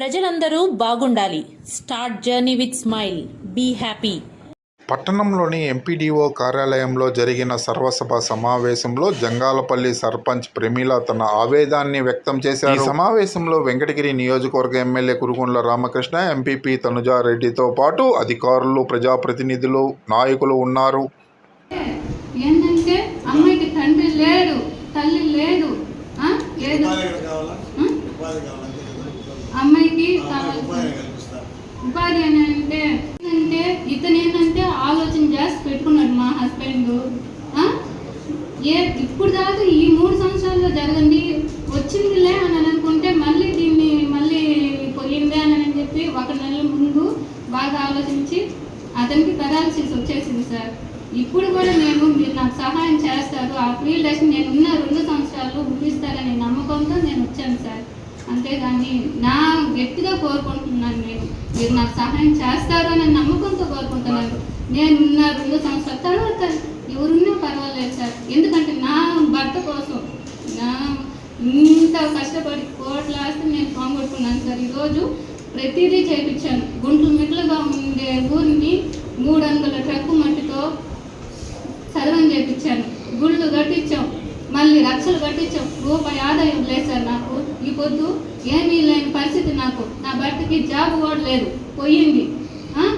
ప్రజలందరూ బాగుండాలి. Start journey with smile. Be happy. పట్టణంలోని ఎంపీడీఓ కార్యాలయంలో జరిగిన సర్వసభ సమావేశంలో జంగాలపల్లి సర్పంచ్ ప్రమీల తన ఆవేదాన్ని వ్యక్తం చేశారు. ఈ సమావేశంలో వెంకటగిరి నియోజకవర్గ ఎమ్మెల్యే కురుగుండ్ల రామకృష్ణ ఎంపీపీ తనుజారెడ్డితో పాటు అధికారులు ప్రజాప్రతినిధులు నాయకులు ఉన్నారు. ఏంటంటే అమ్మాయికి తండ్రి లేడు తల్లి లేదు కావాలి ఉపాధి అని అంటే అంటే ఇతను ఏంటంటే ఆలోచన చేసి పెట్టుకున్నాడు మా హస్బెండ్ ఆ? ఏ ఇప్పుడు దాకా ఈ మూడు సంవత్సరాల్లో జరగండి వచ్చిందిలే అని అనుకుంటే మళ్ళీ దీన్ని మళ్ళీ పోయిందే అని అని చెప్పి ఒక నెల ముందు బాగా ఆలోచించి అతనికి పెరాలసిస్ వచ్చేసింది సార్. ఇప్పుడు కూడా నేను మీరు నాకు సహాయం చేస్తారు. ఆ ఫీల్డ్ నేను ఉన్న రెండు సంవత్సరాలు ముగిస్తారనే నమ్మకంతో నేను వచ్చాను సార్ అంతేగాని నా గట్టిగా కోరుకుంటున్నాను నేను. మీరు నాకు సహాయం చేస్తారు అనే నమ్మకంతో కోరుకుంటున్నాను. నేను ఉన్న రెండు సంవత్సరాల తర్వాత ఎవరున్నా పర్వాలేదు సార్. ఎందుకంటే నా భర్త కోసం నా ఇంత కష్టపడి కోట్ల ఆస్తి నేను పోగొట్టుకున్నాను సార్. ఈరోజు ప్రతిదీ చేయించాను గుంటలు మిట్లుగా ఉండే ఊరిని మూడు వందల ట్రక్కు మట్టితో చదవని చేయించాను గుళ్ళు కట్టించాం. మళ్ళీ లక్షలు కట్టించాం. రూపాయి ఆదాయం లేదు సార్ నాకు. ఈ పొద్దు ఏమీ లేని పరిస్థితి నాకు. నా భర్తకి జాబ్ కూడా లేదు. పోయింది.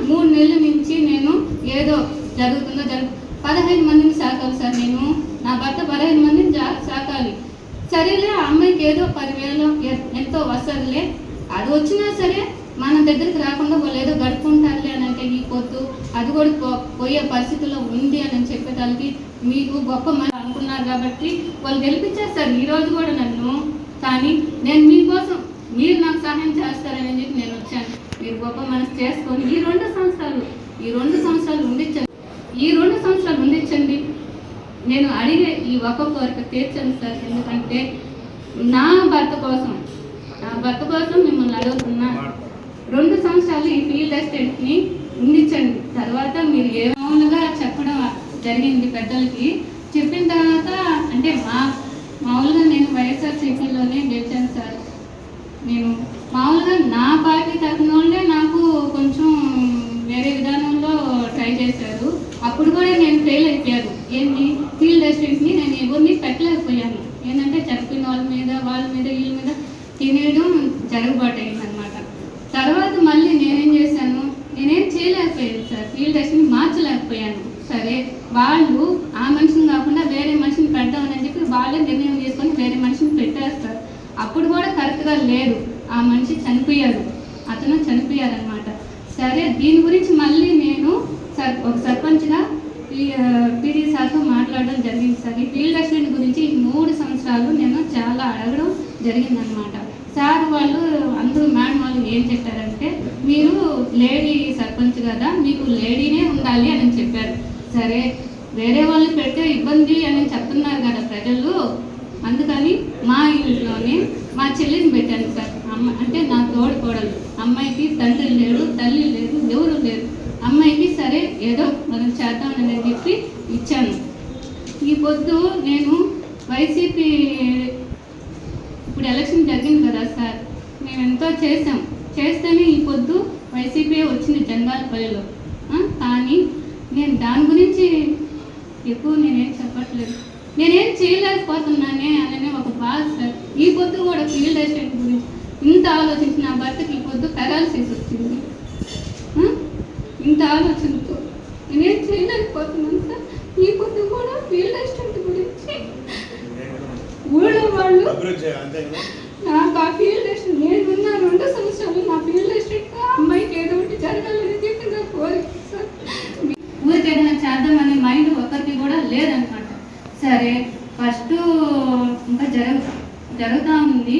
మూడు నెలల నుంచి నేను ఏదో జరుగుతుందో జరుగు పదహైదు మందిని సాకాలి సార్ నేను. నా భర్త పదహైదు మందిని జా- సాకాలి. సరేలే ఆ అమ్మాయికి ఏదో పదివేలు ఎంతో వస్తుందిలే. అది వచ్చినా సరే మన దగ్గరికి రాకుండా వాళ్ళు ఏదో గడుపుకుంటారులే అని అంటే ఈ పొద్దు అది కూడా పో- పోయే పరిస్థితిలో ఉంది అని చెప్పేదానికి మీకు గొప్ప మన అనుకున్నారు కాబట్టి వాళ్ళు గెలిపించేస్తారు. ఈ రోజు కూడా కానీ నేను మీకోసం మీరు నాకు సహాయం చేస్తారని చెప్పి నేను వచ్చాను. మీరు గొప్ప మనసు చేసుకొని ఈ రెండు సంవత్సరాలు ఈ రెండు సంవత్సరాలు ఉండించండి ఈ రెండు సంవత్సరాలు ఉండించండి నేను అడిగే ఈ ఒక్క కోరిక తీర్చండి సార్. ఎందుకంటే నా భర్త కోసం నా భర్త కోసం మిమ్మల్ని అడుగుతున్నా. రెండు సంవత్సరాలు ఈ ఫీల్డ్ ఎస్టేట్ని ఉండించండి తర్వాత మీరు ఏమవునగా చెప్పడం జరిగింది పెద్దలకి. చెప్పిన తర్వాత అంటే మా మామూలుగా నేను వైఎస్ఆర్సీపీలోనే గెలిచాను సార్. నేను మామూలుగా నా పార్టీ తరఫున వాళ్ళే నాకు కొంచెం వేరే విధానంలో ట్రై చేశారు. అప్పుడు కూడా నేను ఫెయిల్ అయిపోయాను. ఏంటి? ఫీల్డ్ అసిస్టెంట్ని నేను ఎవరిని పెట్టలేకపోయాను. ఏంటంటే చనిపోయిన వాళ్ళ మీద వాళ్ళ మీద వీళ్ళ మీద తినేయడం జరుగుబాటు అయిందనమాట తర్వాత మళ్ళీ నేనేం చేశాను? నేనేం చేయలేకపోయాను సార్. Field assistant మార్చలేకపోయాను. సరే వాళ్ళు ఆ మనిషిని కాకుండా వేరే మనిషిని పెడదామని చెప్పి వాళ్ళే నిర్ణయం చేసుకొని వేరే మనిషిని పెట్టేస్తారు అప్పుడు కూడా కరెక్ట్గా లేదు ఆ మనిషి చనిపోయాడు. అతను చనిపోయారనమాట సరే దీని గురించి మళ్ళీ నేను సర్ ఒక సర్పంచ్గా పీడీ సార్తో మాట్లాడడం జరిగింది సార్. ఈ ఫీల్డ్ అసిస్టెంట్ గురించి ఈ మూడు సంవత్సరాలు నేను చాలా అడగడం జరిగిందనమాట. సార్ వాళ్ళు అందరూ మేడం వాళ్ళు ఏం చెప్పారంటే మీరు లేడీ సర్పంచ్ కదా మీకు లేడీనే ఉండాలి అని చెప్పారు. సరే వేరే వాళ్ళు పెడితే ఇబ్బంది అని చెప్తున్నారు కదా ప్రజలు. అందుకని మా ఇంట్లోనే మా చెల్లిని పెట్టాను సార్. అమ్మ అంటే నా తోడు కోడలు. అమ్మాయికి తండ్రి లేడు తల్లి లేదు ఎవరు లేరు. అమ్మాయికి సరే ఏదో మనం చేద్దామని చెప్పి ఇచ్చాను. ఈ పొద్దు నేను వైసీపీ ఇప్పుడు ఎలక్షన్ జరిగింది కదా సార్ మేము ఎంతో చేసాం చేస్తేనే ఈ పొద్దు వైసీపీ వచ్చింది జంగాలపల్లిలో. కానీ నేను దాని గురించి ఎక్కువ నేనేం చెప్పట్లేదు. నేనేం చేయలేకపోతున్నానే అనే ఒక బాధ సార్. ఈ పొద్దు కూడా ఫీల్డ్ అసిస్టెంట్ గురించి ఇంత ఆలోచించి నా భర్తకి ఈ పొద్దు పెరాలసిస్ వచ్చింది? ఇంత ఆలోచనతో నేనేం చేయలేకపోతున్నాను సార్. ఈ పొద్దు కూడా ఫీల్డ్ అసిస్టెంట్ గురించి ఊళ్ళో వాళ్ళు నాకు ఆ ఫీల్డ్ అసిస్టెంట్ నేను ఉన్న రెండు సంవత్సరాలు నా ఫీల్డ్ అసిస్టెంట్ అమ్మాయికి ఏదో ఒకటి జరగాలని చెప్పి నా కోరిక సార్ ఊరికి ఏదైనా చేద్దామనే మైండ్ ఒకరికి కూడా లేదనమాట సరే ఫస్ట్ ఇంకా జరుగు జరుగుతూ ఉంది.